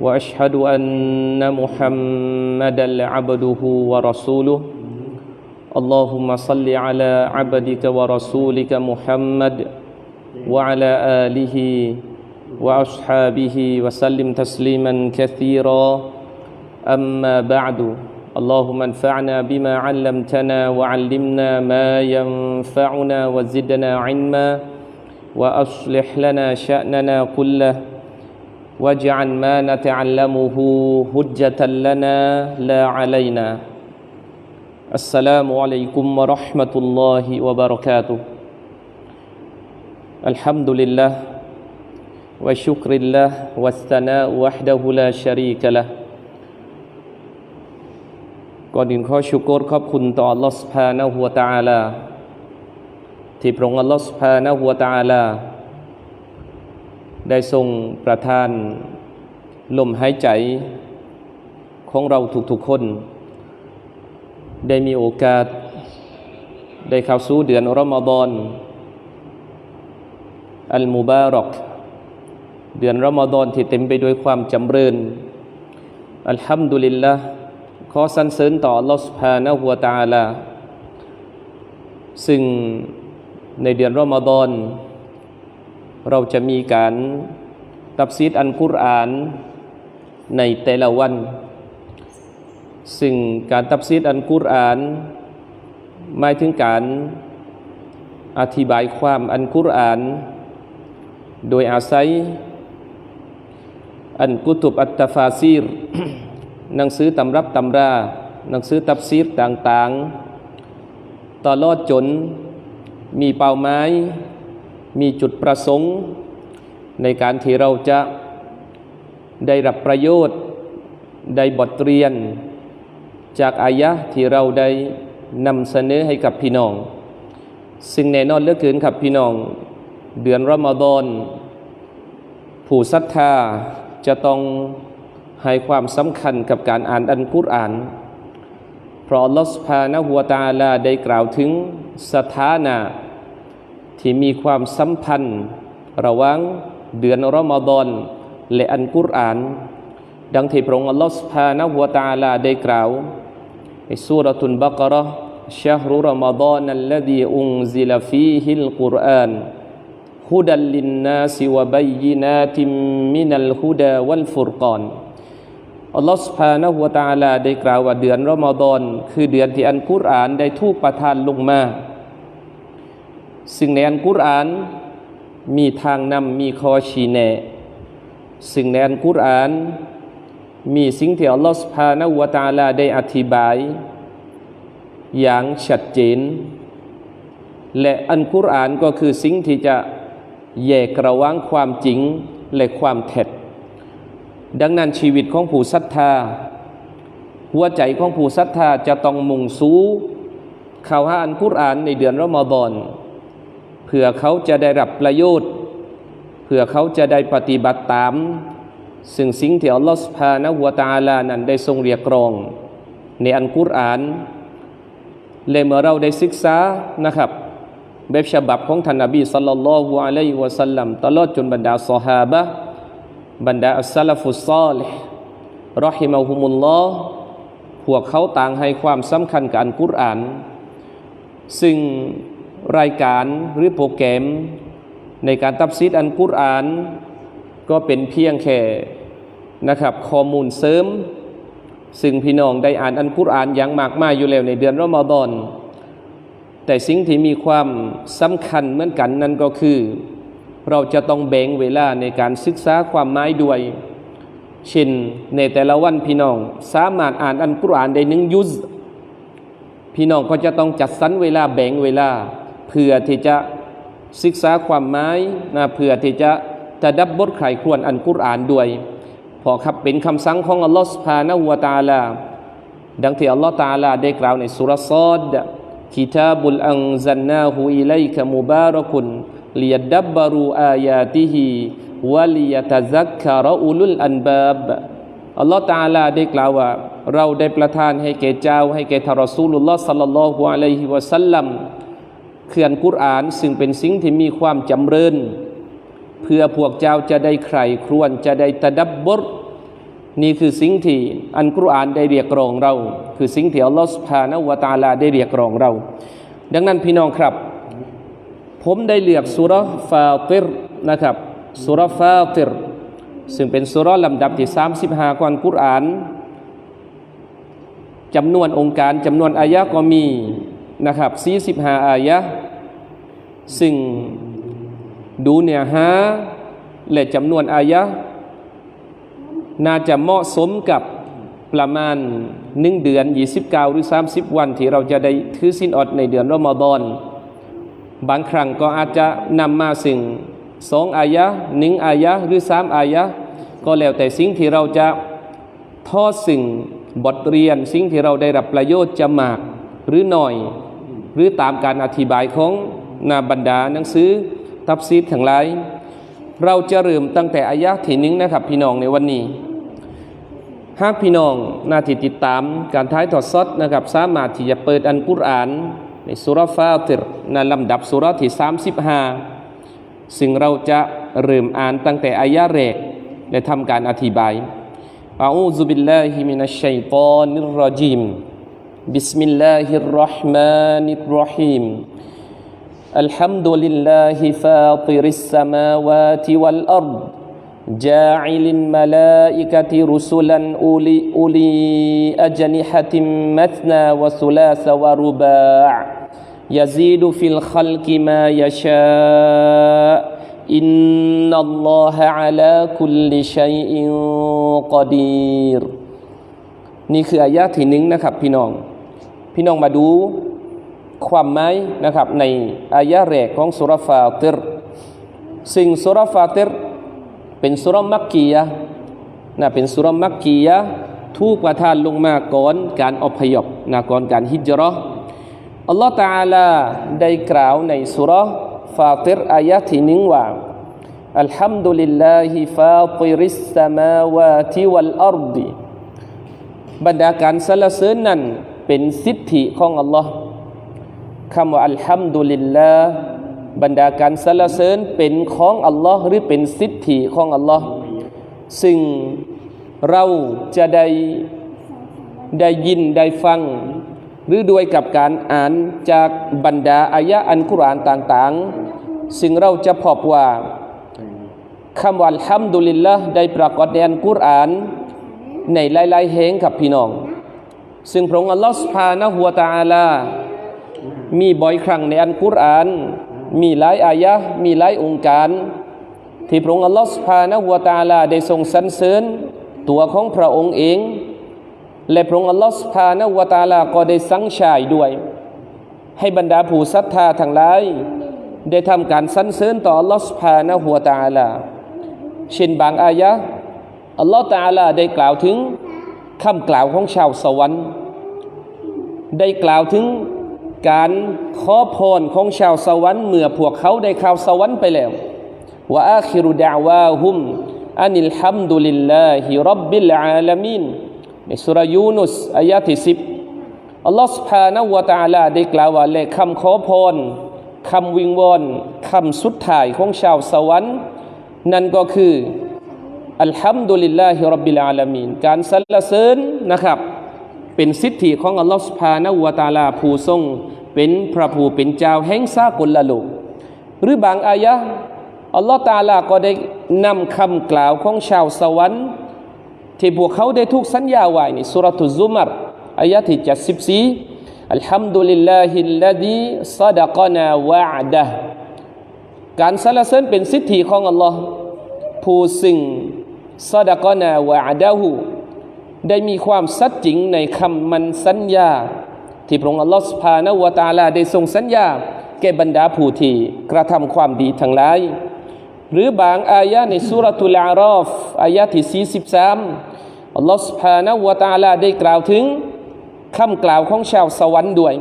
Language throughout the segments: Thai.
واشهد ان محمدا عبده ورسوله اللهم صل على عبدك ورسولك محمد وعلى اله واصحابه وسلم تسليما كثيرا اما بعد اللهم انفعنا بما علمتنا وعلمنا ما ينفعنا وزدنا علما واصلح لنا شاننا كله واجعل ما نتعلمه هجه لنا لا علينا السلام عليكم ورحمه الله وبركاته الحمد لله وشكر الله والثناء وحده لا شريك له ก่อนอื่นขอชุกรขอบคุณต่อ Allah سبحانه และ تعالى ที่พระองค์ Allah سبحانه และ تعالى ได้ทรงประทานลมหายใจของเราทุกๆคน ได้มีโอกาส ได้เข้าสู่เดือนรอมฎอนอัลมุบารอกเดือนรอมฎอนที่เต็มไปด้วยความจำเริญอัลฮัมดุลิลละขอสรรเสริญต่อลอสพานะหัวตาลา ซึ่งในเดือนรอมฎอน เราจะมีการตับซีดอันกุรอานในแต่ละวัน ซึ่งการตับซีดอันกุรอานหมายถึงการอธิบายความอันกุรอาน โดยอาศัย อันกุตุบอัตตฟาซีร หนังสือตำรับตำรา หนังสือตับซีรต่างๆ ตลอดจนมีเป้าหมาย มีจุดประสงค์ในการที่เราจะได้รับประโยชน์ ได้บทเรียน จากอายะที่เราได้นำเสนอให้กับพี่น้อง ซึ่งแน่นอนเหลือเกินครับพี่น้อง เดือนรอมฎอนผู้ศรัทธาจะต้องให้ความสำคัญกับการอ่านอันกุรอาน เพราะลอสุภาณหัวตาลาได้กล่าวถึงสถานะ ที่มีความสัมพันธ์ ระหว่างเดือนรอมฎอนและอันกุรอาน ดังที่พระองค์อัลลอฮฺสุภานะหัวตาลาได้กล่าวในสุรทุนบักระชาฮรุรอมฎอนัลลดีอุนซิลฟีฮิลกุรอานฮุดัลลินนาซิวะบัยนาติมมินัลฮุดาวัลฟุรกอนอัลลอฮฺสุภานะหัวตาลาได้กล่าวว่าเดือนรอมฎอนคือเดือนที่อันกุรอานได้ถูกประทานลงมา สิ่งในอันกุรอานมีทางนำมีข้อชี้แนะสิ่งในอันกุรอานมีสิ่งที่อัลลอฮฺสุภาณวตาลาได้อธิบาย อย่างชัดเจน และอันกุรอานก็คือสิ่งที่จะแยกระว่างความจริงและความเท็จดังนั้นชีวิตของผู้ศรัทธา หัวใจของผู้ศรัทธาจะต้องมุ่งสู้ข่าวหาอันกุรอานในเดือนรอมฎอน เพื่อเขาจะได้รับประโยชน์เพื่อเขาจะได้ปฏิบัติตาม ซึ่งสิ่งที่อัลลอฮฺสุภาณหัวตาลานั้นได้ทรงเรียกร้อง ในอันกุรอานและเมื่อเราได้ศึกษานะครับแบบฉบับของท่านนบีสัลลัลลอฮุอะลัยฮิวะสัลลัมตลอดจนบรรดาซอฮาบะบรรดาอัสลฟุสซอลิฮรอฮิมะฮุมุลลอฮ์พวกเขาต่างให้ความสำคัญกับอันกุรอาน ซึ่ง รายการหรือโปรแกรม ในการตับซีดอันกุรอาน ก็เป็นเพียงแค่นะครับข้อมูลเสริม ซึ่งพี่น้องได้อ่านอันกุรอานอย่างมากมายอยู่แล้วในเดือนรอมฎอนแต่สิ่งที่มีความสำคัญเหมือนกันนั่นก็คือ เราจะต้องแบ่งเวลาในการศึกษาความหมายด้วยเช่นในแต่ละวันพี่น้องสามารถอ่านอันกุรอานได้หนึ่งยุซพี่น้องก็จะต้องจัดสรรเวลาแบ่งเวลา เพื่อที่จะศึกษาความหมายนะเพื่อที่จะจะดับบทไขควรอันกุรอานด้วย พอครับเป็นคำสั่งของอัลลอฮฺสุภาณหัวตาลา ดังที่อัลลอฮฺตาลาได้กล่าวในสุรษซอดคิตาบุลอังซันนาหูอิเลกะมุบารักุนลิยดับบารูอายาติฮิวะลิยตะซักคารอุลุลอันบาบอัลลอฮฺตาลาได้กล่าวว่า เราได้ประทานให้แก่เจ้าให้แก่ทารอซูลุลลอฮ์สัลลัลลอฮุอะลัยฮิวะสัลลัม เขื่อนกุรอานซึ่งเป็นสิ่งที่มีความจำเริญ เพื่อพวกเจ้าจะได้ใครครวญจะได้ตะดับบรนี่คือสิ่งที่อันกุรอานได้เรียกร้องเรา คือสิ่งที่อัลลอฮฺสุบฮานวตาลาได้เรียกร้องเรา ดังนั้นพี่น้องครับ ผมได้เลือกสุราะห์ฟาติรนะครับสุราะห์ฟาติรซึ่งเป็นสุรลำดับที่ 35กอนกุรอานจำนวนองค์การจำนวนอายะก็มี นะครับ45อายะซึ่งดูเนื้อหาและจำนวนอายะน่าจะเหมาะสมกับประมาณหนึ่งเดือน 29 หรือ 30 วันที่เราจะได้ถือสินอดในเดือนรอมฎอนบางครั้งก็อาจจะนำมาสิ่งสองอายะหนึ่งอายะหรือสามอายะก็แล้วแต่สิ่งที่เราจะทอดสิ่งบทเรียนสิ่งที่เราได้รับประโยชน์จะมากหรือหน่อย หรือตามการอธิบายของนาบรรดาหนังสือตับซีดทั้งหลาย เราจะเริ่มตั้งแต่อายะที่หนึ่งนะครับ พี่น้องในวันนี้ หากพี่น้องนาทีติดตามการท้ายทอดสดนะครับ สามารถที่จะเปิดอันกุรอานในสุราฟาติรในลำดับสุรที่ 35 ซึ่งเราจะเริ่มอ่านตั้งแต่อายะแรกและทำการอธิบายอูซุบิ ลลาฮิมินัชชัยฏอนิรรจีมบิสมิลลาฮิรเราะห์มานิรเราะฮีม الحمد لله فاطر السماوات والأرض جاعل الملائكة رسلا أولي, أولي أجنحة مثنى وثلاث ورباع يزيد في الخلق ما يشاء إن الله على كل شيء قدير นี่คืออายะที่หนึ่งนะครับพี่น้อง พี่น้องมาดูความหมายนะครับ ในอายะแรกของสุรฟาติรสิ่งสุรฟาติรเป็นสุรมักกียะนะเป็นสุรมักกียะทุกประทานลงมาก่อนการอพยพนะก่อนการฮิจราะอัลลอฮฺตาลาได้กล่าวในสุรฟาติรอายะที่หนึ่งว่าอัลฮัมดุลิลลาฮิฟาติริสสมาวาติวัลอัรดีบรรดาการสรรเสริญนั้น เป็นสิทธิของอัลลอฮ์คำว่าอัลฮัมดุลิลลาห์บรรดาการสรรเสริญเป็นของอัลลอฮ์หรือเป็นสิทธิของอัลลอฮ์ซึ่งเราจะได้ได้ยินได้ฟัง หรือด้วยกับการอ่านจากบรรดาอายะอันกุรอานต่างๆ ซึ่งเราจะพบว่าคำว่าอัลฮัมดุลิลละได้ปรากฏในอันกุรอาน ในหลายๆแห่งกับพี่น้อง ซึ่งพระองค์อัลลอฮฺสุภานะหัวตาลา มีบ่อยครั้งในอันกุรอาน มีหลายอายะมีหลายองค์การ ที่พระองค์อัลลอฮฺสุภานะหัวตาลาได้ทรงสรรเสริญตัวของพระองค์เอง และพระองค์อัลลอฮฺสุภานะหัวตาลาก็ได้สั่งชายด้วย ให้บรรดาผู้ศรัทธาทั้งหลาย ได้ทำการสรรเสริญต่ออัลลอฮฺสุภานะหัวตาลา เช่นบางอายะอัลลอฮฺตาลาได้กล่าวถึง คำกล่าวของชาวสวรรค์ ได้กล่าวถึงการขอพรของชาวสวรรค์เมื่อพวกเขาได้ข่าวสวรรค์ไปแล้วว่าอาคิรุดาวาฮุมอันิลฮัมดุลิลลาฮิรับบิลอาลามินในสุรยูนุสอายะที่สิบอัลลอฮฺสุภาณวตาลาได้กล่าวว่าเลขคำขอพรคำวิงวอนคำสุดท้ายของชาวสวรรค์ นั่นก็คือ อัลฮัมดุลิลลาฮิรับบิลอาลามีนการสรรเสริญนะครับ เป็นสิทธิของอัลลอฮฺสุภาณวตาลาผู้ทรง เป็นพระผู้เป็นเจ้าแห่งสากลละโลกหรือบางอายะอัลลอฮฺตาลาก็ได้นำคำกล่าวของชาวสวรรค์ที่พวกเขาได้ถูกสัญญาไว้ในสุรทุซุมารอายะที่จ็ดสิบสี่อัลฮัมดุลิลลาฮิลลดีซาดะกนาวะดะการสรรเสริญเป็นสิทธิของอัลลอฮ์ผู้สิ่ง ซาดกนาวะดะหูได้มีความสัตย์จริงในคำมันสัญญา ที่พระองค์อัลลอฮฺสุภาณวตาลาได้ทรงสัญญา แก่บรรดาผู้ที่กระทำความดีทั้งหลาย หรือบางอายะในสุรทุลอารอฟอายะที่ 43 อัลลอฮฺสุภาณวตาลาได้กล่าวถึงคำกล่าวของชาวสวรรค์ด้วย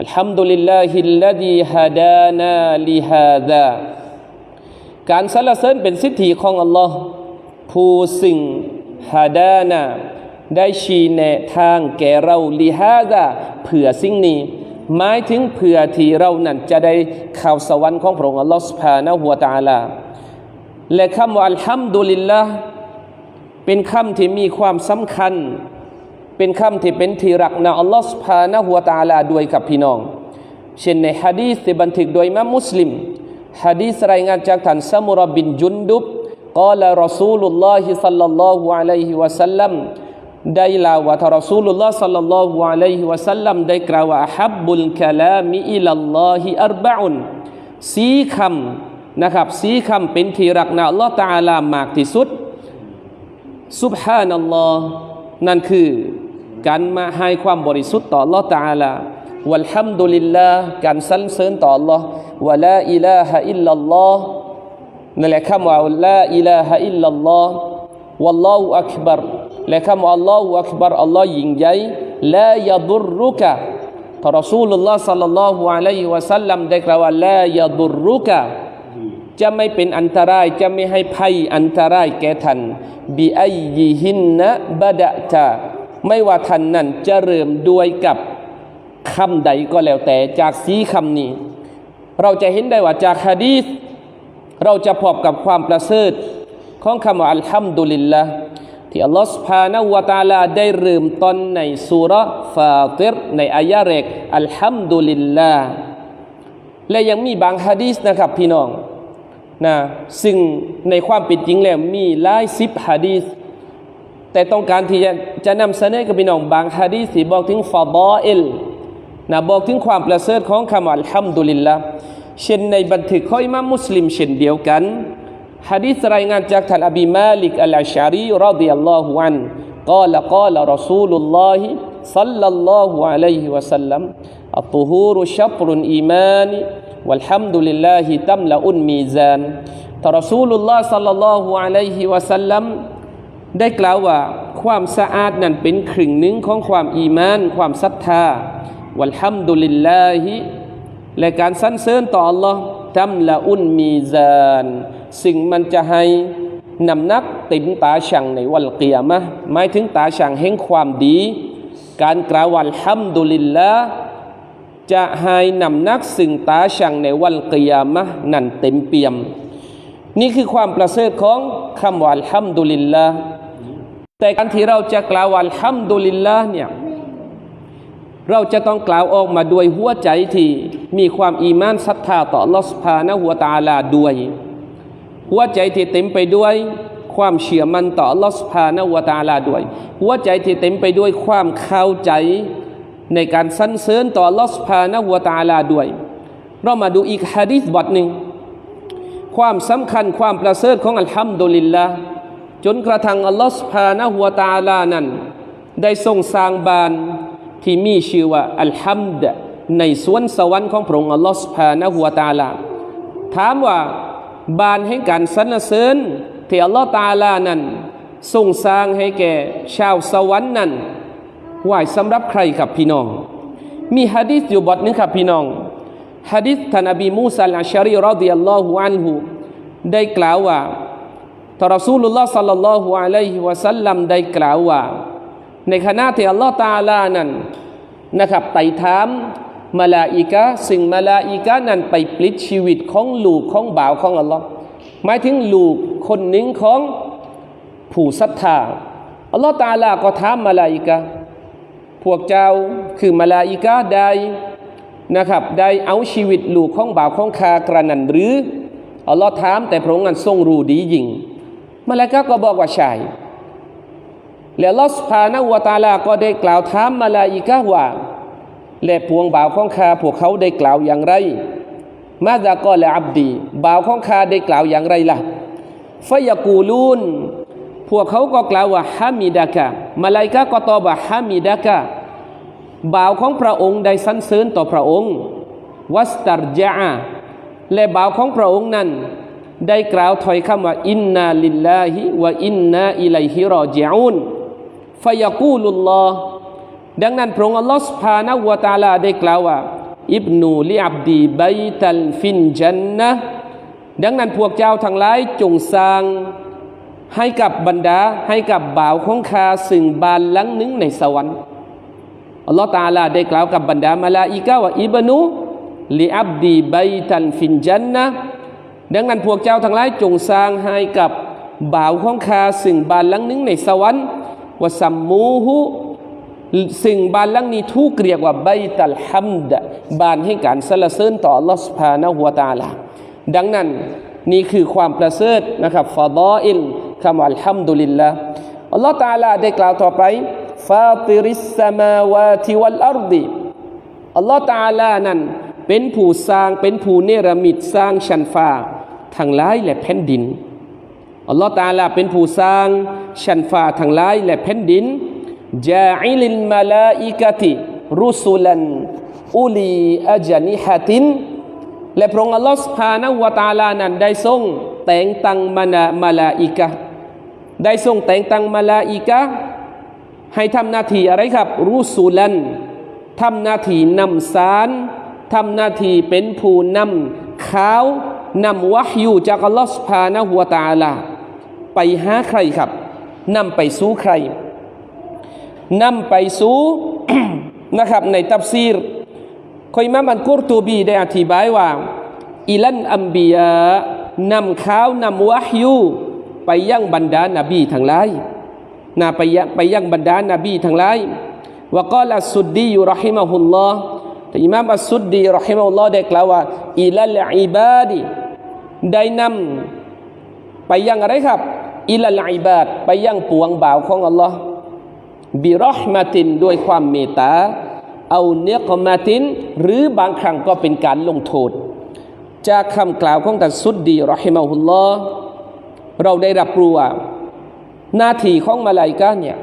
อัลฮัมดุลิลลาฮิลลดีฮะดานาลิฮาดาการสรรเสริญเป็นสิทธิของอัลลอฮ์ ผู้สิ่งฮาดานาได้ชี้แนะทางแก่เราลิฮาดาเผื่อสิ่งนี้ หมายถึงเผื่อที่เรานั้นจะได้ข้าวสวรรค์ของพระองค์อัลลอฮ์สุภานะหัวตาลาและคำว่าอัลฮัมดุลิลละเป็นคำที่มีความสำคัญ เป็นคำที่เป็นที่รักนะอัลลอฮ์สุภานะหัวตาลาด้วยกับพี่น้อง เช่นในฮะดีษที่บันทึกโดยมะมุสลิมฮะดีษรายงานจากท่านซามุรบินจุนดุบ กล่าวรอซูลุลลอฮิสัลลัลลอฮุอะลัยฮิวะสัลลัมได้ลาว่าท่ารอซูลุลลอฮ์สัลลัลลอฮุอะลัยฮิวะสัลลัมได้กล่าวว่าฮับบุลกะลามิอิลัลลอฮิอัรบะอุนสีคำนะครับสีคำเป็นที่รักนะอัลลอฮ์ตะอาลามากที่สุดซุบฮานัลลอฮ์นั่นคือการมาให้ความบริสุทธิ์ต่อ Allah ตาลาวัลฮัมดุลิลลาห์การสรรเสริญต่อ Allah วะลาอิลาฮะอิลลัลลอฮ์ นั่นแหละคำว่าลาอิลาฮะอิลลัลลอฮ์วัลลอฮุอักบัรและคำว่าอัลลอฮุอักบัรอัลลอฮ์ยิ่งใหญ่ลายะดุรุกะทรอซูลุลลอฮ์สัลลัลลอฮุอะลัยฮิวะสัลลัมได้กล่าวว่าลายะดุรุกะจะไม่เป็นอันตรายจะไม่ให้ภัยอันตรายแก่ท่านบิไอยิหินนะบะดะตาไม่ว่าท่านนั้นจะเริ่มด้วยกับคำใดก็แล้วแต่จากสีคำนี้ เราจะเห็นได้ว่าจากฮะดีษ เราจะพบกับความประเสริฐของคำว่าอัลฮัมดุลิลละที่อัลลอฮฺสุภาณวตาลาได้ริ่มตอนในสุรฟาติรในอายะเรกอัลฮัมดุลิลละและยังมีบางฮะดีสนะครับพี่น้องนะซึ่งในความเป็นจริงแล้วมีหลายสิบฮะดีสแต่ต้องการที่จะจะนำเสนอกับพี่น้องบางฮะดีสที่บอกถึงฟาบอเอลนะบอกถึงความประเสริฐของคำอัลฮัมดุลิลละ เช่นในบันทึกข้อยมามุสลิมเช่นเดียวกันฮะดิษรายงานจากท่านอบีมาลิกอัลอาชารีรดิยัลลอฮุอันกลาวกล่าวรอซูลุลลอฮิซัลลัลลอฮุอะลัยฮิวะสัลลัมอัตุฮูรุชับรุนอีมานีวัลฮัมดุลิลลาฮิตัมละอุนมีซานทารอซูลุลลอฮ์ซัลลัลลอฮุอะลัยฮิวะสัลลัมได้กล่าวว่าความสะอาดนั้นเป็นครึ่งหนึ่งของความอีมาน ความศรัทธาวัลฮัมดุลิลลาฮิ และการสรรเสริญต่อ Allah ตัมละอุนมีซานสิ่งมันจะให้นำนักติมตาช่างในวันเกียมะหมายถึงตาช่างแห่งความดี การกล่าววัลฮัมดุลิลลาห์จะให้นำนักสึงตาช่างในวันเกิยมะนั่นเต็มเปี่ยม นี่คือความประเสริฐของคำว่าอัลฮัมดุลิลลาห์แต่การที่เราจะกล่าวว่าอัลฮัมดุลิลลาห์เนี่ย เราจะต้องกล่าวออกมาด้วยหัวใจที่มีความอีมานศรัทธาต่อลอสพานะหัวตาลาด้วย หัวใจที่เต็มไปด้วยความเชื่อมั่นต่อลอสพานะหัวตาลาด้วย หัวใจที่เต็มไปด้วยความเข้าใจในการสั่นเสริญต่อลอสพานะหัวตาลาด้วย เรามาดูอีกฮะดิษบทหนึ่งความสำคัญความประเสริฐของอัลฮัมดุลิลละจนกระทั่งอัลลอฮฺสุานะหัวตาลานั้น ได้ทรงสร้างบาน ที่มีชื่อว่าอัลฮัมดในสวนสวรรค์ของพระองค์อัลลอฮฺสุภาณหัวตาลาถามว่าบานให้การสรรเสริญที่อัลลอฮฺตาลานั้นส่งสร้างให้แก่ชาวสวรรค์นั้นไหวสำหรับใครครับพี่น้อง มีฮะดิษอยู่บทนึงครับพี่น้องฮะดิษท่านอบีมูซาลอาชารีรอดิยัลลอฮุอันฮุได้กล่าวว่าทรสูลุลลอฮ์สัลลัลลอฮุอะลัยฮิวะสัลลัมได้กล่าวว่า ในขณะที่อัลลอฮ์ตาลานั้นนะครับไต่ถามมาลาอิกะสิ่งมาลาอิกะนั้นไปปลิดชีวิตของลูกของบ่าวของอัลลอฮ์หมายถึงลูกคนหนึ่งของผู้ศรัทธาอัลลอฮ์ตาลาก็ถามมาลาอิกะพวกเจ้าคือมาลาอิกาได้นะครับได้เอาชีวิตลูกของบ่าวของคากระนันหรืออัลลอฮ์ถามแต่พระองค์นั้นทรงรู้ดียิ่งมาลาอิกาก็บอกว่าใช่ แล้วลอสพานะวตาลาก็ได้กล่าวถามมาลาอิกาว่า และพวงบ่าวของคาพวกเขาได้กล่าวอย่างไร มาดาก็และอับดีบ่าวของคาได้กล่าวอย่างไรล่ะฟยากูลูนพวกเขาก็กล่าวว่าฮามิดะกะมาลาอิกาก็ตอบว่าฮามิดะกะบ่าวของพระองค์ได้สรรเสริญต่อพระองค์ วัสตารจาและบ่าวของพระองค์นั้น ได้กล่าวถอยคำว่าอินนาลิลลาฮิวะอินนาอิลัยฮิรอจิอูน ฟยากูลุลลอฮ์ดังนั้นพระองค์อัลลอฮฺสุบฮานะวะตะอาลาได้กล่าวว่าอิบนูลิอับดีบัยตัลฟินจันนะดังนั้นพวกเจ้าทั้งหลายจงสร้างให้กับบรรดาให้กับบ่าวของข้าซึ่งบานหลังหนึ่งในสวรรค์อัลลอฮฺตาลาได้กล่าวกับบรรดามาลาอิกะว่าอิบนูลิอับดีบัยตัลฟินจันนะดังนั้นพวกเจ้าทั้งหลายจงสร้างให้กับบ่าวของข้าซึ่งบานหลังหนึ่งในสวรรค์ วะสัมมูฮุ สิ่งบานหลังนี้ทุกเรียกว่าใบตัลฮัมดบานให้การสรรเสริญต่อ Allah سبحانه และ تعالى ดังนั้นนี่คือความประเสริฐนะครับฟาดออิลคำว่าอัลฮัมดุลิลละอัลลอฮ์ تعالى ได้กล่าวต่อไปฟาติริสสมาวาติวัลอัรดีอัลลอฮ์ تعالى นั้นเป็นผู้สร้างเป็นผู้เนรมิตสร้างชั้นฟ้าทั้งหลายและแผ่นดิน อัลลอฮ์ตาลาเป็นผู้สร้างชั้นฟ้าทั้งหลายและแผ่นดินจาอิลินมาลาอิกะติรุสุลันอุลีอาจานิฮะตินและพระองค์อัลลอฮ์สพานวตาลานั้นได้ทรงแต่งตั้งมานามาลาอิกะได้ทรงแต่งตั้งมาลาอิกะให้ทำหน้าที่อะไรครับ รุสุลันทำหน้าที่นำสารทำหน้าที่เป็นผู้นำข่าวนำวะฮิยูจากอัลลอฮ์สพานหัวตาลา ไปหาใครครับนำไปสู่ใครนำไปสู่นะครับในตับซีรคอยมามันกุรตูบีได้อธิบายว่าอิลันอัมบียนำข้าวนำวะฮยูไปยังบรรดานาบีทั้งหลายนาไปยังไปยังบรรดานาบีทั้งหลายว่ากล่าวสุดดีอยู่รอฮิมะฮุลลอฮ์แต่อิมามอัสุดดีรอฮิมะฮุลลอฮ์ได้กล่าวว่าอิลัลอิบาดีได้นำไปยังอะไรครับ อิลัลอิบาดไปยังปวงบ่าวของอัลลอฮ์บิรอห์มาตินด้วยความเมตตาเอาเนื้อกมาติน หรือบางครั้งก็เป็นการลงโทษ จากคำกล่าวของท่านสุดดีรอฮิมาฮุลลอฮ์เราได้รับรู้ว่าหน้าที่ของมาลาอิกะเนี่ย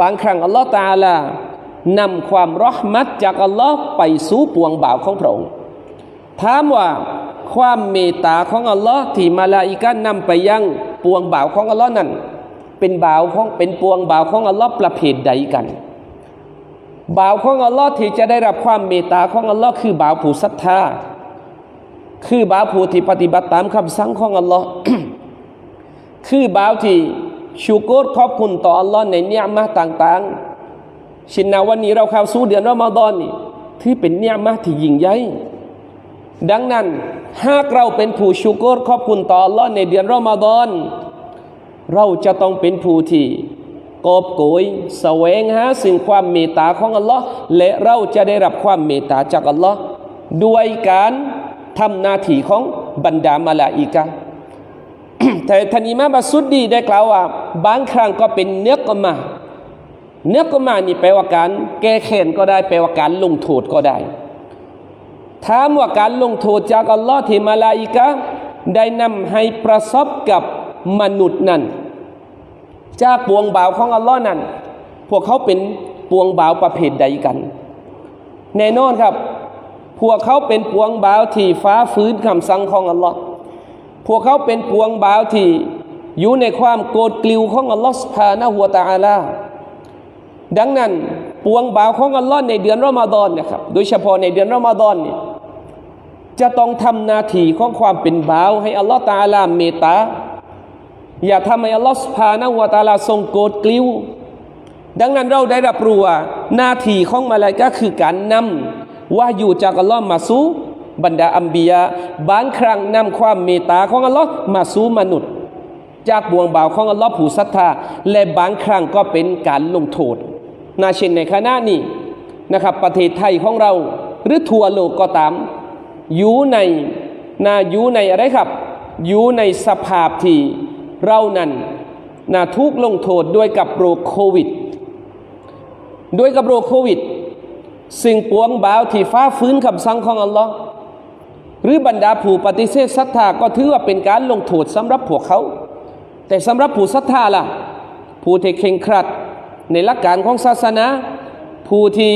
บางครั้งอัลลอฮ์ตาลานำความรอห์มัดจากอัลลอฮ์ไปสู่ปวงบ่าวของพระองค์ถามว่า ความเมตตาของอัลลอฮ์ที่มาลาอิกะนำไปยังปวงบ่าวของอัลลอฮ์นั้นเป็นบ่าวของเป็นปวงบ่าวของอัลลอฮ์ประเภทใดกัน บ่าวของอัลลอฮ์ที่จะได้รับความเมตตาของอัลลอฮ์คือบ่าวผู้ศรัทธาคือบ่าวผู้ที่ปฏิบัติตามคำสั่งของอัลลอฮ์คือบ่าวที่ชูโกรขอบคุณต่ออัลลอฮ์ในเนียมะต่างๆชินนาวันนี้เราเข้าสู่เดือนรอมฎอนนี่ที่เป็นเนียมะที่ยิ่งใหญ่ดังนั้น หากเราเป็นผู้ชูโกรขอบคุณต่ออัลลอฮ์ในเดือนรอมฎอน เราจะต้องเป็นผู้ที่กอบโกยแสวงหาสิ่งความเมตตาของอัลลอฮ์และเราจะได้รับความเมตตาจากอัลลอฮ์ด้วยการทำหน้าที่ของบรรดามาลาอิกะแต่ท่านอิมามบัสสุดดีได้กล่าวว่า บางครั้งก็เป็นเนื้อกมา เนื้อกมานี่แปลว่าการแก้แค้นก็ได้แปลว่าการลงโทษก็ได้ ถามว่าการลงโทษจากอัลลอฮ์ที่มาลาอิกะได้นำให้ประสบกับมนุษย์นั้น จากปวงบ่าวของอัลลอฮ์นั้น พวกเขาเป็นปวงบ่าวประเภทใดกัน แน่นอนครับ พวกเขาเป็นปวงบ่าวที่ฟ้าฟื้นคำสั่งของอัลลอฮ์พวกเขาเป็นปวงบ่าวที่อยู่ในความโกรธกลิวของอัลลอฮ์สุภานะหัวตาอาลาดังนั้น ปวงบ่าวของอัลลอฮ์ในเดือนรอมฎอนนะครับ โดยเฉพาะในเดือนรอมฎอนเนี่ยจะต้องทำหน้าที่ของความเป็นบ่าวให้อัลลอฮ์ตาอาลาเมตตาอย่าทำให้อัลลอฮฺสุภาณวตาลาทรงโกรธกลิ้ว ดังนั้นเราได้รับรู้ว่าหน้าที่ของมาลายกะคือการนำว่าอยู่จากอัลลอฮ์มาสู่บรรดาอัมบียะบางครั้งนำความเมตตาของอัลลอฮ์มาสู่มนุษย์ จากบวงบ่าวของอัลลอฮ์ผู้ศรัทธาและบางครั้งก็เป็นการลงโทษ นาเช่นในขณะนี้นะครับ ประเทศไทยของเรา หรือทั่วโลกก็ตาม อยู่ในนาอยู่ในอะไรครับ อยู่ในสภาพที่เรานั้นนะทุกลงโทษด้วยกับโรคโควิด ด้วยกับโรคโควิด สิ่งปวงบ่าวที่ฟ้าฟื้นคำสั่งของอัลลอฮ์หรือบรรดาผู้ปฏิเสธศรัทธาก็ถือว่าเป็นการลงโทษสำหรับพวกเขา แต่สำหรับผู้ศรัทธาล่ะ ผู้ที่เข่งครัด ในหลักการของศาสนา ผู้ที่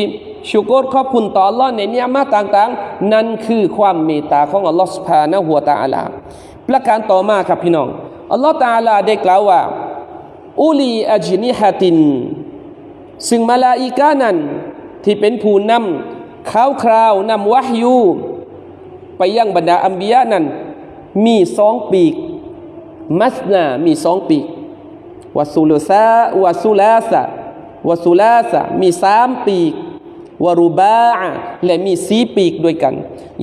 ชุกรขอบคุณต่อลลอในเนียมะต่างๆ นั่นคือความเมตตาของอัลลอฮ์สุภาณหัวตาอาลาประการต่อมาครับพี่น้องอัลลอฮฺตาลาได้กล่าวว่าอุลีอัจนิฮะติน ซึ่งมาลาอิกานั้นที่เป็นผู้นำข้าวคราวนำวะฮยูไปยังบรรดาอัมบียะนั้น มีสองปีก มัสนามีสองปีกวะสุลซาวะสุลาสะ วสุลาสะมีสามปีกวรูบาและมีสีปีกด้วยกัน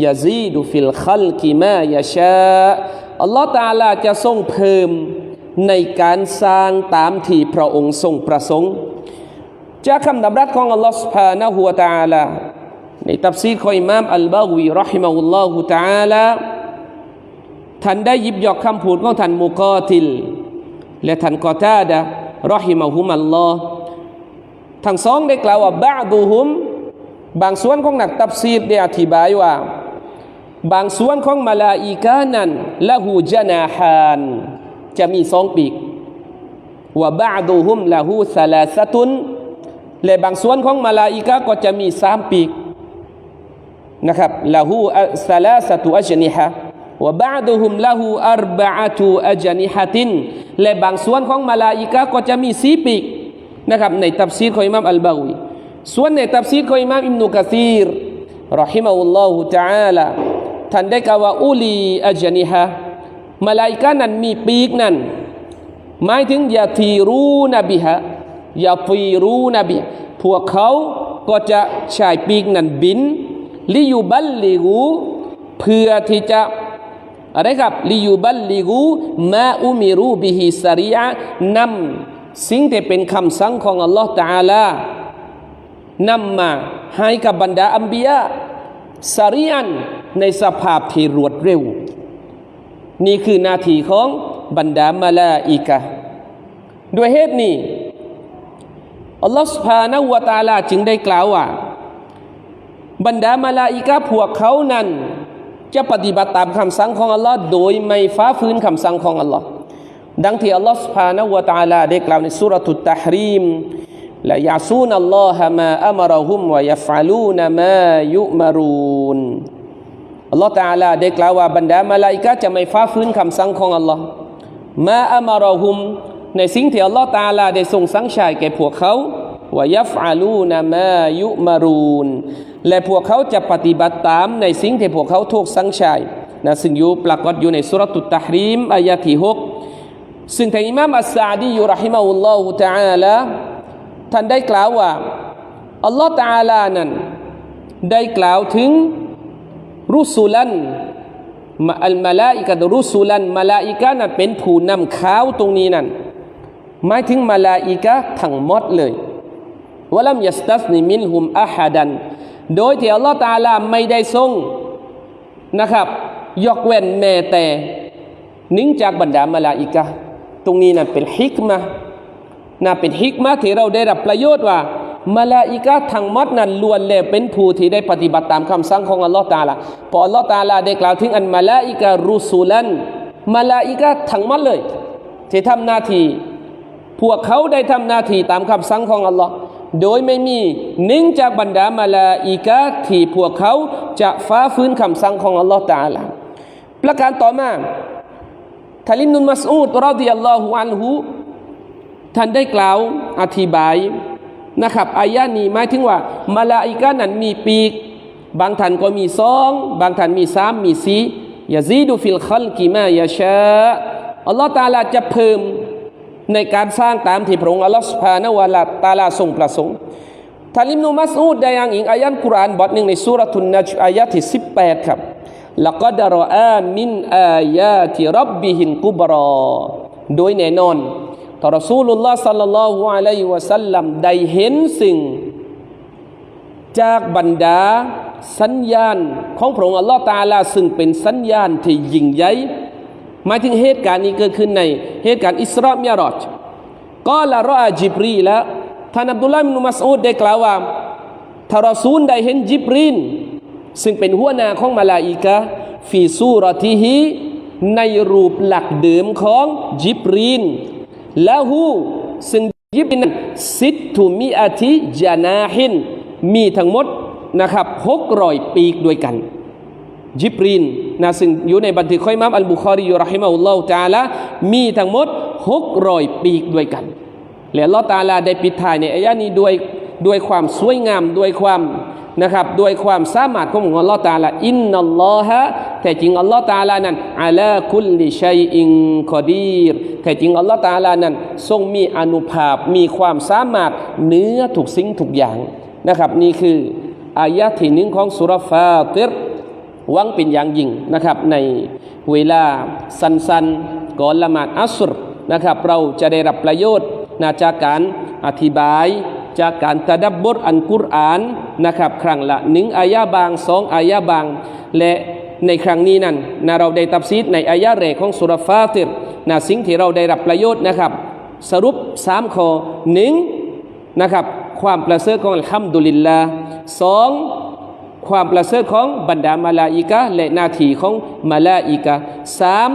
ยาซีดูฟิลคัลกิมายาชาอัลลอฮฺตาลาจะทรงเพิ่มในการสร้างตามที่พระองค์ทรงประสงค์จากคำดำรัสของอัลลอฮฺสุภาณหัวตาลาในตับซีรของอิมามอัลบาวีรอฮิมะอุลลอฮฺตาลาท่านได้ยิบยอกคำพูดของท่านมุกอติล และท่านกอตาดะรอฮิมะฮุมัลลอฮ์ ทั้งสองได้กล่าวว่าบาดูฮุม บางส่วนของนักตัฟซีรได้อธิบายว่า บางส่วนของมาลาอิกานั้นละหูจนาฮานจะมีสองปีกว่าบาดูฮุมละหูสลาสตุนและบางส่วนของมาลาอิกาก็จะมีสามปีกนะครับละหูสลาสตุอัจนิฮะวะบาดุฮุมละหูอัรบะตุอัจนิฮะตินและบางส่วนของมาลาอิกาก็จะมีสี่ปีก นะครับในตัฟซีรของอิมามอัลบาวีส่วนในตัฟซีรของอิมามอิบนุกะซีรรอฮิมะฮุลลอฮุตะอาลาท่านได้กล่าวว่าอุลีอัจนิฮะมาลาอิกานั้นมีปีกนั้นหมายถึงยาทีรูนบิฮะยาฟีรูนบิพวกเขาก็จะใช้ปีกนั้นบินลิยูบัลลิกูเพื่อที่จะอะไรครับลิยูบัลลิกูมาอุมิรูบิฮิสริยะนำ สิ่งที่เป็นคำสั่งของอัลลอฮฺตาลานำมาให้กับบรรดาอัมบียะสริยันในสภาพที่รวดเร็ว นี่คือหนาทีของบรรดามาลาอิกะด้วยเหตุนี้อัลลอฮฺสุภาณวะตาลาจึงได้กล่าวว่า บรรดามาลาอิกะพวกเขานั้น จะปฏิบัติตามคำสั่งของอัลลอฮ์โดยไม่ฟ้าฟื้นคำสั่งของอัลลอฮ์ ดังที่อัลลอฮ์สุภาณวะตาลาได้กล่าวในสุรทุตตะฮรีมและยาซูนอัลลอฮะมาอัมรหุมวะยัฟาลูนมายุมารูนอัลลอฮฺตาลาได้กล่าวว่าบรรดามาลาอิกะจะไม่ฟ้าฟื้นคำสั่งของอัลลอฮ์มาอัมรอฮุมในสิ่งที่อัลลอฮฺตาลาได้ทรงสั่งใช้แก่พวกเขาวายฟาลูนมายุมารูนและพวกเขาจะปฏิบัติตามในสิ่งที่พวกเขาถูกสั่งใช้นะซึ่งอยู่ปรากฏอยู่ในสุรตุตตะฮรีมอายะที่หก ซึ่งทางอิมามอัสซาดียูรหิมะอุลลอฮฺตาลาท่านได้กล่าวว่าอัลลอฮฺตาลานั้นได้กล่าวถึงรุสุลันอัลมาลาอิกะรุสุลันมาลาอิกะนั้นเป็นผู้นำข้าวตรงนี้นั่นหมายถึงมาลาอิกะทั้งหมดเลยวะลัมยัสตัสนิมินฮุมอะฮัดัน โดยที่อัลลอฮฺตาลาไม่ได้ทรงนะครับ ยกเว้นแม้แต่นิ่งจากบรรดามาลาอิกะ ตรงนี้นั่นเป็นฮิกมะน่าเป็นฮิกมะที่เราได้รับประโยชน์ว่ามาลาอิกะทั้งหมดนั้นล้วนแล้วเป็นผู้ที่ได้ปฏิบัติตามคำสั่งของอัลลอฮ์ตาลาพออัลลอฮ์ตาลาได้กล่าวถึงอันมาลาอิกะรุสูลันมาลาอิกะทั้งหมดเลยที่ทำหน้าที่พวกเขาได้ทำหน้าที่ตามคำสั่งของอัลลอฮ์โดยไม่มีนิ่งจากบรรดามาลาอิกะที่พวกเขาจะฟ้าฟื้นคำสั่งของอัลลอฮ์ตาลาประการต่อมา ทาลิมนุนมัสอูดรอดิยัลลอฮุอันฮุท่านได้กล่าวอธิบายนะครับอายะนี้หมายถึงว่ามาลาอิกะนั้นมีปีก บางท่านก็มีสอง บางท่านมีสามมีสี่ยาซีดูฟิลคัลกิมายาชาอัลลอฮ์ตาลาจะเพิ่มในการสร้างตามที่พระองค์อัลลอฮ์สุภาณวะลาตาลาทรงประสงค์ทาลิมนุมัสอูดได้ยังอีกอายันกุรานบทหนึ่งในสุรทุนนัจอายะที่สิบแปดครับ ละก็ดรออามินอายาติรับบิหินกุบรอ โดยแน่นอนทารอซูลุลลอฮ์สัลลัลลอฮุอะลัยฮิวะสัลลัมได้เห็นสิ่ง จากบรรดาสัญญาณของพระองค์อัลลอฮ์ตาลา ซึ่งเป็นสัญญาณที่ยิ่งใหญ่หมายถึงเหตุการณ์นี้เกิดขึ้นในเหตุการณ์อิสราเมียรอจก็ละรออาจิบรีและท่านอับดุลลาห์มินุมัสอูดได้กล่าวว่าทารอซูลได้เห็นจิบรีน ซึ่งเป็นหัวหน้าของมาลาอิกะฟีซูรติฮิในรูปหลักเดิมของจิบรีนละหูซึ่งยิบนั้นสิทธุมีอาทิจานาหินมีทั้งหมดนะครับหกรอยปีกด้วยกันจิบรีนนะซึ่งอยู่ในบันทึกข้อยมามอัลบุคอรีอยู่รหิมะอุลลอฮฺตาละมีทั้งหมดหกรอยปีกด้วยกัน และลอตาลาได้ปิดท้ายในอายะนี้ด้วยด้วยความสวยงามด้วยความ นะครับด้วยความสามารถของอัลลอฮ์ตาลาอินนัลลอฮะแต่จริงอัลลอฮ์ตาลานั้นอาลาคุลลิชัยอิงคอดีรแต่จริงอัลลอฮ์ตาลานั้น ทรงมีอนุภาพมีความสามารถเหนือทุกสิ่งทุกอย่างนะครับ นี่คืออายะที่หนึ่งของสุรฟาติรวังเป็นอย่างยิ่งนะครับ ในเวลาสั้นๆก่อนละหมาดอัสรนะครับ เราจะได้รับประโยชน์นะจากการอธิบาย จากการตะดับบทอันกุรอานนะครับครั้งละหนึ่งอายะบางสองอายะบาง และในครั้งนี้นั้นนะเราได้ตับซีดในอายะแรกของสุรฟาติรนะสิ่งที่เราได้รับประโยชน์นะครับ สรุปสามข้อหนึ่งนะครับความประเสริฐของอัลฮัมดุลิลลาสองความประเสริฐของบรรดามาลาอิกะและหนาทีของมาลาอิกะสาม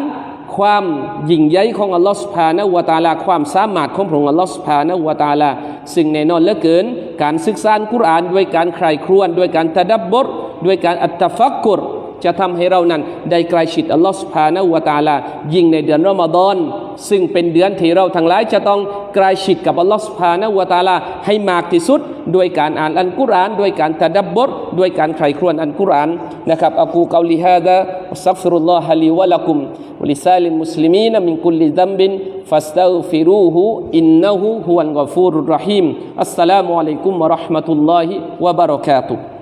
ความยิ่งใหญ่ของอัลลอฮฺสุภาณวตาลาความสามารถของพระองค์อัลลอฮฺสุภาณวตาลาซึ่งแน่นอนเหลือเกิน การศึกษาอัลกุรอานด้วยการใคร่ครวญด้วยการตะดับบทด้วยการอัตตะฟักกุร จะทำให้เรานั้นได้ใกล้ชิดอัลลอฮฺสุภาณวะตาลา ยิ่งในเดือนรอมฎอนซึ่งเป็นเดือนที่เราทั้งหลายจะต้องใกล้ชิดกับอัลลอฮฺสุภาณวะตาลาให้มากที่สุดด้วยการอ่านอัลกุรานด้วยการตะดับบทด้วยการใคร่ครวญอัลกุรานนะครับอักูกาลิฮาดะอัสซัฟรุลลอฮะลีวะลักุมวลิซาลิมุสลิมีนมินคุลลิซัมบินฟัสตัฟิรูฮุอินนะฮูฮุวัลกอฟูรุรรหีมอัสสลามุอะลัยกุมวะเราะห์มะตุลลอฮิวะบะเราะกาตุฮ์